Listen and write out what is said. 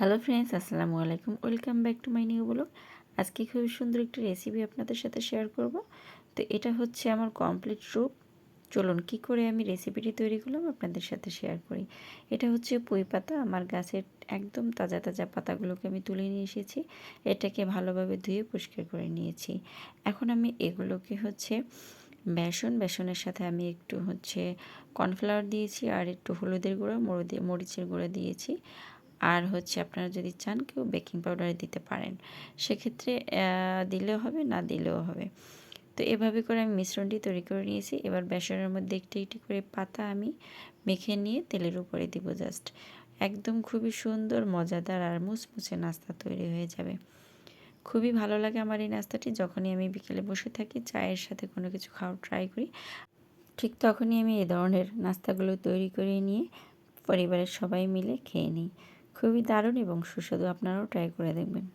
Hello friends আসসালামু আলাইকুম। Welcome back to my new blog আজকে খুবই সুন্দর একটি রেসিপি আপনাদের সাথে শেয়ার করব। তো এটা হচ্ছে আমার কমপ্লিট রূপ চলুন, কি করে আমি রেসিপিটি তৈরি করলাম আপনাদের সাথে শেয়ার করি। এটা হচ্ছে পুঁই পাতা। আমার গাছের একদম তাজা তাজা পাতাগুলোকে আমি তুলে নিয়ে এসেছি। এটাকে ভালোভাবে ধুয়ে পরিষ্কার করে নিয়েছি। এখন আমি এগুলোকে হচ্ছে বেসন, বেসনের সাথে আমি একটু হচ্ছে কর্নফ্লাওয়ার দিয়েছি আর একটু হলুদের গুঁড়ো মরিচের গুঁড়ো দিয়েছি। আর হচ্ছে আপনারা যদি চান কেউ বেকিং পাউডার দিতে পারেন। সেক্ষেত্রে দিলেও হবে, না দিলেও হবে। তো এভাবে করে আমি মিশ্রণটি তৈরি করে নিয়েছি। এবার বেসনের মধ্যে একটি একটি করে পাতা আমি মেখে নিয়ে তেলের উপরে দিব জাস্ট। একদম খুবই সুন্দর, মজাদার আর মুচমুচে নাস্তা তৈরি হয়ে যাবে। খুবই ভালো লাগে আমার এই নাস্তাটি। যখনই আমি বিকেলে বসে থাকি, চায়ের সাথে কোনো কিছু খাওয়ার ট্রাই করি, ঠিক তখনই আমি এই ধরনের নাস্তাগুলো তৈরি করে নিয়ে পরিবারের সবাই মিলে খেয়ে নিই। খুবই দারুণ এবং সুস্বাদু। আপনারাও ট্রাই করে দেখবেন।